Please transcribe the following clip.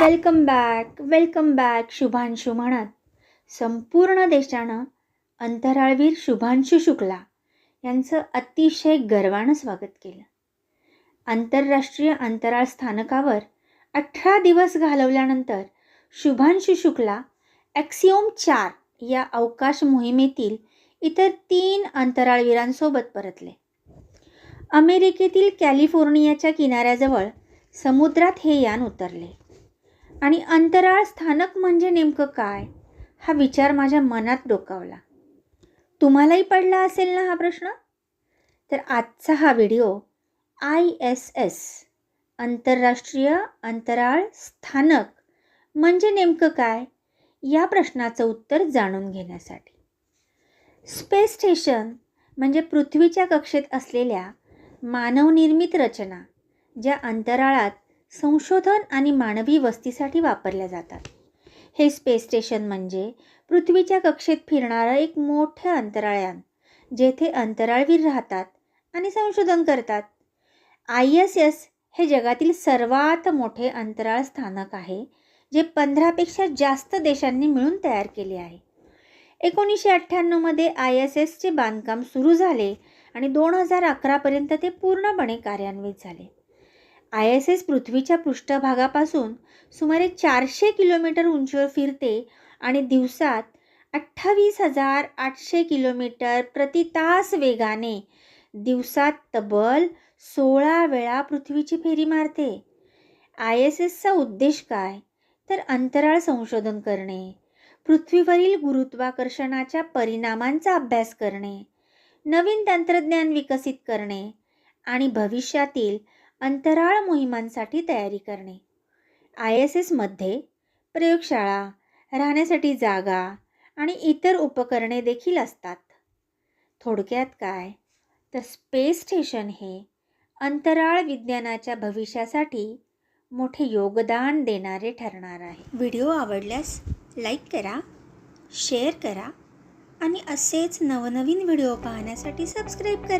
Welcome back welcome back Shubhanshu म्हणत. संपूर्ण देशानं अंतराळवीर शुभांशू शुक्ला यांचं अतिशय गर्वानं स्वागत केलं. आंतरराष्ट्रीय अंतराळ स्थानकावर अठरा दिवस घालवल्यानंतर शुभांशू शुक्ला ॲक्सिओम चार या अवकाश मोहिमेतील इतर तीन अंतराळवीरांसोबत परतले. अमेरिकेतील कॅलिफोर्नियाच्या किनाऱ्याजवळ समुद्रात हे यान उतरले. आणि अंतराळ स्थानक म्हणजे नेमकं काय? हा विचार माझ्या मनात डोकावला. तुम्हालाही पडला असेल ना हा प्रश्न? तर आजचा हा व्हिडिओ आय एस एस आंतरराष्ट्रीय अंतराळ स्थानक म्हणजे नेमकं काय? या प्रश्नाचं उत्तर जाणून घेण्यासाठी. स्पेस स्टेशन म्हणजे पृथ्वीच्या कक्षेत असलेल्या मानवनिर्मित रचना ज्या अंतराळात संशोधन आणि मानवी वस्तीसाठी वापरल्या जातात. हे स्पेस स्टेशन म्हणजे पृथ्वीच्या कक्षेत फिरणारं एक मोठं अंतराळयान जेथे अंतराळवीर राहतात आणि संशोधन करतात. आय एस एस हे जगातील सर्वात मोठे अंतराळ स्थानक आहे जे पंधरापेक्षा जास्त देशांनी मिळून तयार केले आहे. एकोणीसशे अठ्ठ्याण्णवमध्ये आय एस एसचे बांधकाम सुरू झाले आणि दोन हजार अकरापर्यंत ते पूर्णपणे कार्यान्वित झाले. आय एस एस पृथ्वीच्या पृष्ठभागापासून सुमारे चारशे किलोमीटर उंचीवर फिरते आणि दिवसात अठ्ठावीस हजार आठशे किलोमीटर प्रति तास वेगाने दिवसात तब्बल सोळा वेळा पृथ्वीची फेरी मारते. आय एस एसचा उद्देश काय? तर अंतराळ संशोधन करणे. पृथ्वीवरील गुरुत्वाकर्षणाच्या परिणामांचा अभ्यास करणे. नवीन तंत्रज्ञान विकसित करणे. आणि भविष्यातील अंतराळ मोहिमांसाठी तयारी करणे. आय एस एसमध्ये प्रयोगशाळा राहण्यासाठी जागा आणि इतर उपकरणे देखील असतात. थोडक्यात काय? तर स्पेस स्टेशन हे अंतराळ विज्ञानाच्या भविष्यासाठी मोठे योगदान देणारे ठरणार आहे. व्हिडिओ आवडल्यास लाईक करा शेअर करा आणि असेच नवनवीन व्हिडिओ पाहण्यासाठी सबस्क्राईब करा.